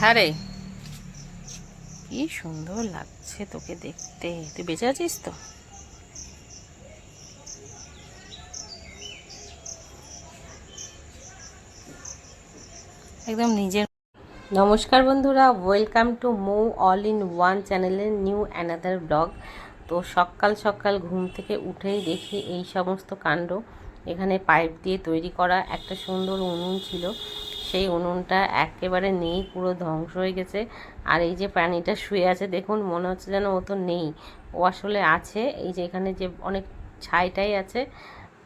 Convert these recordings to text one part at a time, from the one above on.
হ্যাঁ রে কি সুন্দর লাগছে তোকে দেখতে। তুই বেঁচে আছিস তো? একদম নিজের নমস্কার বন্ধুরা welcome to Mou all in one চ্যানেলের নিউ অ্যানাদার ব্লগ তো সকাল সকাল ঘুম থেকে উঠেই দেখি এই সমস্ত কাণ্ড। এখানে পাইপ দিয়ে তৈরি করা একটা সুন্দর উনুন ছিল। সেই উনুনটা একেবারে নেই, পুরো ধ্বংস হয়ে গেছে। আর এই যে প্রাণীটা শুয়ে আছে, দেখুন, মনে হচ্ছে যেন ও তো নেই। ও আসলে আছে, এই যে এখানে যে অনেক ছাইটাই আছে,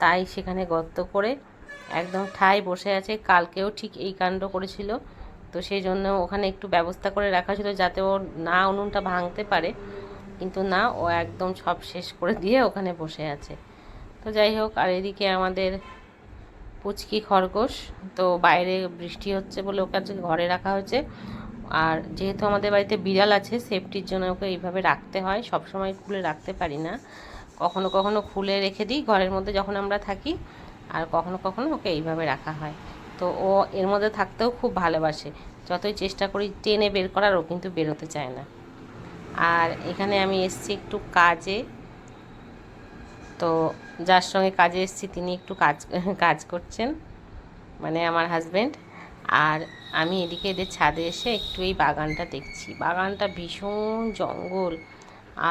তাই সেখানে গর্ত করে একদম ঠাই বসে আছে। কালকেও ঠিক এই কাণ্ড করেছিল। তো সেই জন্য ওখানে একটু ব্যবস্থা করে রাখা ছিল যাতে ও না উনুনটা ভাঙতে পারে। কিন্তু না, ও একদম সব শেষ করে দিয়ে ওখানে বসে আছে। তো যাই হোক, আর এদিকে আমাদের পুচকি খরগোশ, তো বাইরে বৃষ্টি হচ্ছে বলে ওকে আজকে ঘরে রাখা হয়েছে। আর যেহেতু আমাদের বাড়িতে বিড়াল আছে সেফটির জন্য ওকে এইভাবে রাখতে হয়। সব সময় খুলে রাখতে পারি না। কখনো কখনো খুলে রেখে দিই ঘরের মধ্যে যখন আমরা থাকি, আর কখনো কখনো ওকে এইভাবে রাখা হয়। তো ও এর মধ্যে থাকতেও খুব ভালোবাসে। যতই চেষ্টা করি টেনে বের করার, ও কিন্তু বেরোতে চায় না। আর এখানে আমি এসছি একটু কাজে। তো যার সঙ্গে কাজে এসেছি, তিনি একটু কাজ কাজ করছেন মানে আমার হাজব্যান্ড আর আমি এদিকে এদের ছাদে এসে একটু এই বাগানটা দেখছি। বাগানটা ভীষণ জঙ্গল।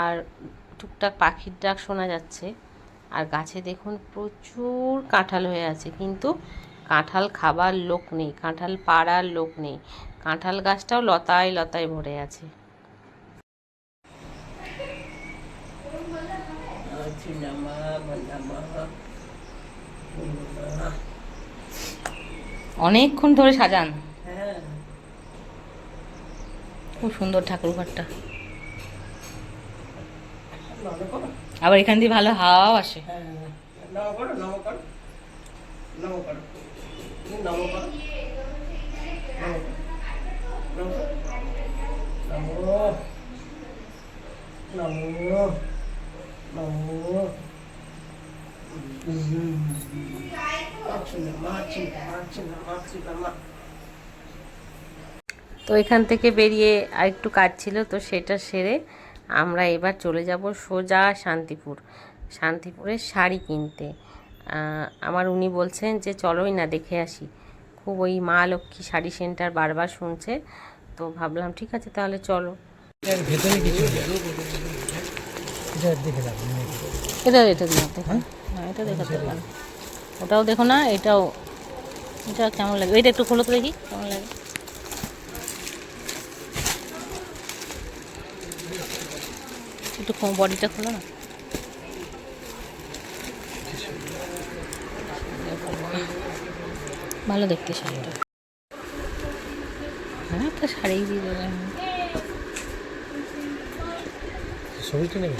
আর টুকটাক পাখির ডাক শোনা যাচ্ছে। আর গাছে দেখুন প্রচুর কাঁঠাল হয়ে আছে। কিন্তু কাঁঠাল খাবার লোক নেই, কাঁঠাল পাড়ার লোক নেই। কাঁঠাল গাছটাও লতায় লতায় ভরে আছে। অনেকক্ষণ ধরে সাজান। খুব সুন্দর ঠাকুর ঘরটা। আবার এখান দিয়ে ভালো হাওয়াও আসে। নম করো নম। তো এখান থেকে বেরিয়ে আরেকটু কাজ ছিল, তো সেটা সেরে আমরা এবার চলে যাব সোজা শান্তিপুর। শান্তিপুরের শাড়ি কিনতে। আমার উনি বলছেন যে, চলোই না, দেখে আসি। খুব ওই মা লক্ষ্মী শাড়ি সেন্টার বারবার শুনছে, তো ভাবলাম, ঠিক আছে, তাহলে চলো। ভেতরে কিছু এটা এটা দেখো দেখো হ্যাঁ? এটা দেখাতে পারো ওটাও দেখো না এটাও এটা কেমন লাগে? এটা একটু খোলো তো দেখি কেমন লাগে? একটু বডিটা খোলো না। ভালো দেখতে শাড়িটা। হ্যাঁ তো শাড়ি দিয়ে দেবে ছবিটা নেবে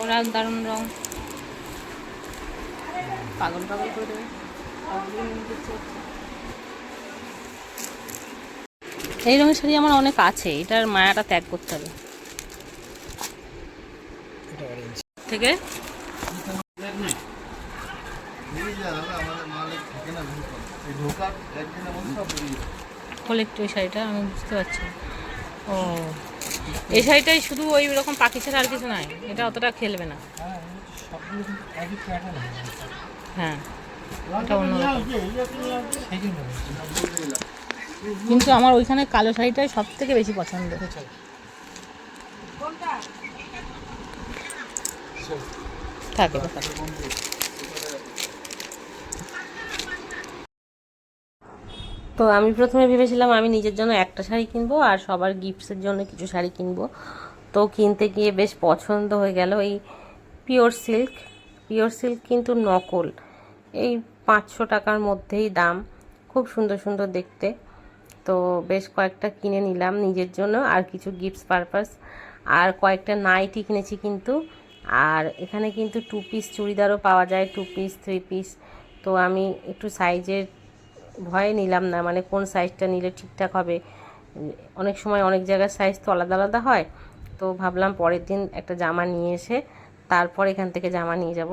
ওরা দারুণ রং। পাগল পাগল করে দেবে। এই রঙের শাড়ি আমার অনেক আছে এটার মায়াটা ত্যাগ করতে হবে। এটা অরেঞ্জ থেকে? খোলে একটু এই শাড়িটা আমি বুঝতে পারছি। ও। এই শাড়িটাই শুধু ওই রকম পাখি ছাড়া আর কিছু নাই। এটা অতটা খেলবে না। হ্যাঁ কিন্তু আমার ওইখানে কালো শাড়িটাই সব থেকে বেশি পছন্দ। থাকে। তো আমি প্রথমে ভেবেছিলাম আমি নিজের জন্য একটা শাড়ি কিনবো আর সবার গিফটসের জন্য কিছু শাড়ি কিনবো। তো কিনতে গিয়ে বেশ পছন্দ হয়ে গেল এই পিওর সিল্ক পিওর সিল্ক কিন্তু নকল। এই পাঁচশো টাকার মধ্যেই দাম। খুব সুন্দর সুন্দর দেখতে। তো বেশ কয়েকটা কিনে নিলাম নিজের জন্য আর কিছু গিফটস পারপাস আর কয়েকটা নাইটি কিনেছি কিন্তু। আর এখানে কিন্তু টু পিস চুড়িদারও পাওয়া যায় টু পিস থ্রি পিস তো আমি একটু সাইজের ভয়ে নিলাম না মানে কোন সাইজটা নিলে ঠিকঠাক হবে? অনেক সময় অনেক জায়গার সাইজ তো আলাদা আলাদা হয়। তো ভাবলাম পরের দিন একটা জামা নিয়ে এসে তারপর এখান থেকে জামা নিয়ে যাব।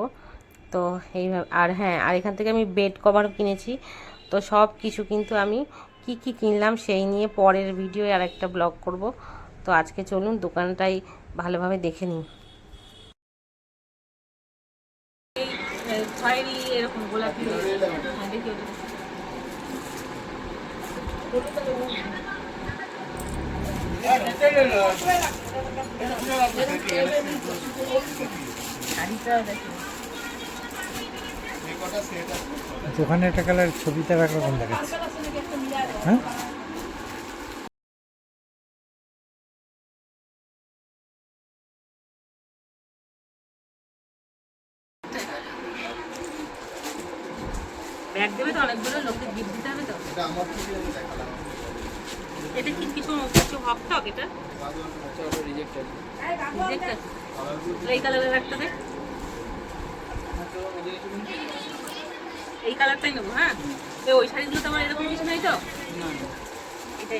তো এইভাবে আর হ্যাঁ আর এখান থেকে আমি বেড কভারও কিনেছি। তো সব কিছু কিন্তু আমি কি কি কিনলাম সেই নিয়ে পরের ভিডিও আর একটা ব্লগ করব। তো আজকে চলুন দোকানটাই ভালোভাবে দেখে নিই। এরকম গোলাপি হ্যাঁ, দেখি দোকানে একটা কালার ছবিতে একরকম দেখাচ্ছে। হ্যাঁ ব্যাগ দেবে তো অনেকগুলো লোককে গিফট দিতে হবে তো এটা কি কিছু হক টক এটা? এই কালারের একটা দেখ। এই কালারটাই নেব হ্যাঁ? ওই শাড়িগুলো তো আমার এরকম কিছু নেই তো? এটাই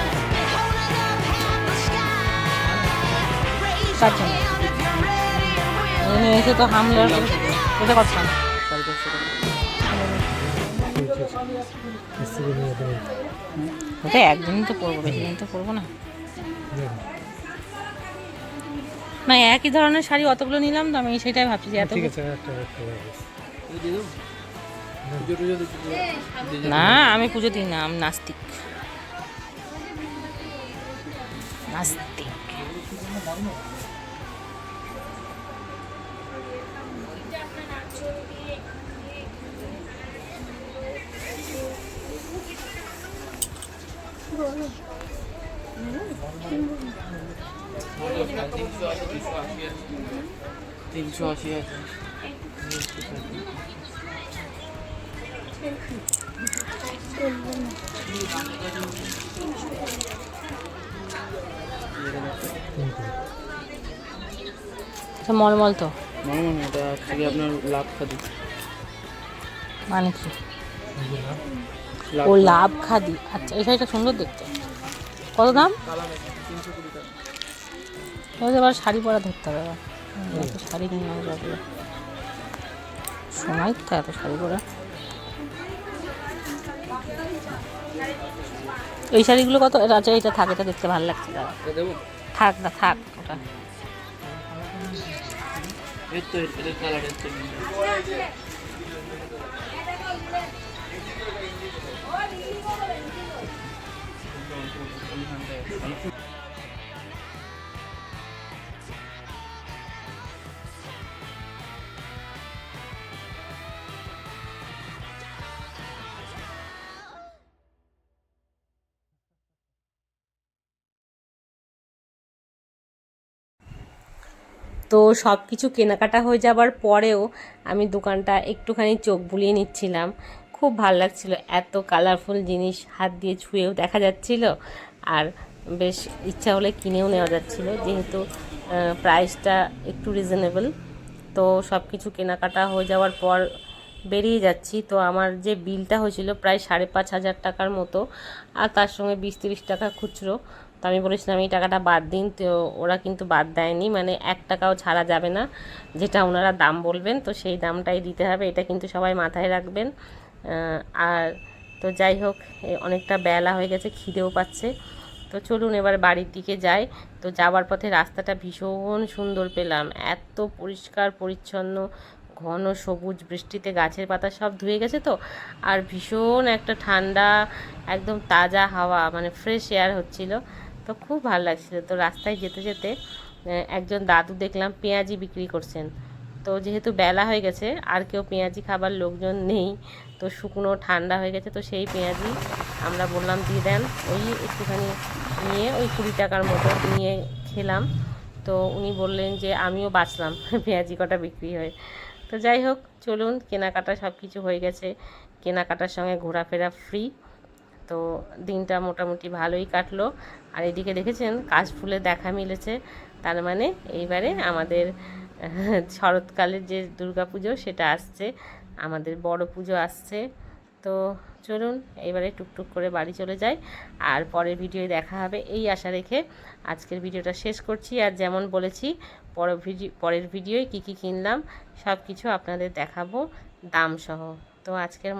এখানে এসে তো হামলার এটা কথা ওটা একদিনই তো পরবো বেশি দিন তো পরবো না। না একই ধরনের শাড়ি অতগুলো নিলাম তো আমি সেটাই ভাবছি যে এত না আমি পুজো দিই না আমি নাস্তিক। নাস্তিক। তিনশো আশি আছে এটা মলমল তো মনে মনে এটা থেকে আপনার লাভ খাদি মানে কি লাভ ও লাভ খাদি আচ্ছা এই শাড়িটা সুন্দর দেখতে। কত দাম? এবার শাড়ি পরা ধরতে হবে এবার। শাড়ি কিনে নেওয়া যাবে। সময় তো এত শাড়ি পরা? এই শাড়িগুলো কত? আচ্ছা এটা থাক এটা দেখতে ভালো লাগছে দাদা থাক না থাক ওটা। এই তো তো সব কিছু কেনাকাটা হয়ে যাবার পরেও আমি দোকানটা একটুখানি চোখ বুলিয়ে নিচ্ছিলাম। খুব ভালো লাগছিল। এত কালারফুল জিনিস হাত দিয়ে ছুঁয়েও দেখা যাচ্ছিল। আর বেশ ইচ্ছা হলে কিনেও নেওয়া যাচ্ছিল, যেহেতু প্রাইসটা একটু রিজনেবল তো সব কিছু কেনাকাটা হয়ে যাওয়ার পর বেরিয়ে যাচ্ছি। তো আমার যে বিলটা হয়েছিল প্রায় সাড়ে পাঁচ হাজার টাকার মতো, আর তার সঙ্গে বিশ তিরিশ টাকা খুচরো। তো আমি বলেছিলাম, এই টাকাটা বাদ দিন। তো ওরা কিন্তু বাদ দেয়নি মানে এক টাকাও ছাড়া যাবে না, যেটা ওনারা দাম বলবেন। তো সেই দামটাই দিতে হবে, এটা কিন্তু সবাই মাথায় রাখবেন। আর তো যাই হোক অনেকটা বেলা হয়ে গেছে, খিদেও পাচ্ছে। তো চলুন এবার বাড়ির দিকে যাই। তো যাওয়ার পথে রাস্তাটা ভীষণ সুন্দর পেলাম। এত পরিষ্কার, পরিচ্ছন্ন, ঘন, সবুজ, বৃষ্টিতে গাছের পাতা সব ধুয়ে গেছে তো? আর ভীষণ একটা ঠান্ডা, একদম তাজা হাওয়া মানে ফ্রেশ এয়ার হচ্ছিল। তো খুব ভালো লাগছিল। তো রাস্তায় যেতে যেতে একজন দাদু দেখলাম পেঁয়াজি বিক্রি করছেন। তো যেহেতু বেলা হয়ে গেছে, আর কেউ পেঁয়াজি খাবার লোকজন নেই তো শুকনো ঠান্ডা হয়ে গেছে, তো সেই পেঁয়াজি আমরা বললাম, দিয়ে দেন। ওই একটুখানি নিয়ে ওই কুড়ি টাকার মতো নিয়ে খেলাম। তো উনি বললেন যে, আমিও বাঁচলাম পেঁয়াজি কটা বিক্রি হয়। তো যাই হোক, চলুন, কেনাকাটা সব কিছু হয়ে গেছে। কেনাকাটার সঙ্গে ঘোরাফেরা ফ্রি তো দিনটা মোটামুটি ভালোই কাটলো। আর এদিকে দেখেছেন কাশফুলের দেখা মিলেছে। তার মানে এইবারে আমাদের শরৎকালের যে দুর্গাপুজো, সেটা আসছে। আমাদের বড় পুজো আসছে। তো চলুন, এবারে টুকটুক করে বাড়ি চলে যাই। আর পরের ভিডিওয় দেখা হবে এই আশা রেখে। আজকের ভিডিওটা শেষ করছি। আর যেমন বলেছি, পরের ভিডিও পরের ভিডিওয় কী কী কিনলাম সব কিছু আপনাদের দেখাবো দামসহ। তো আজকের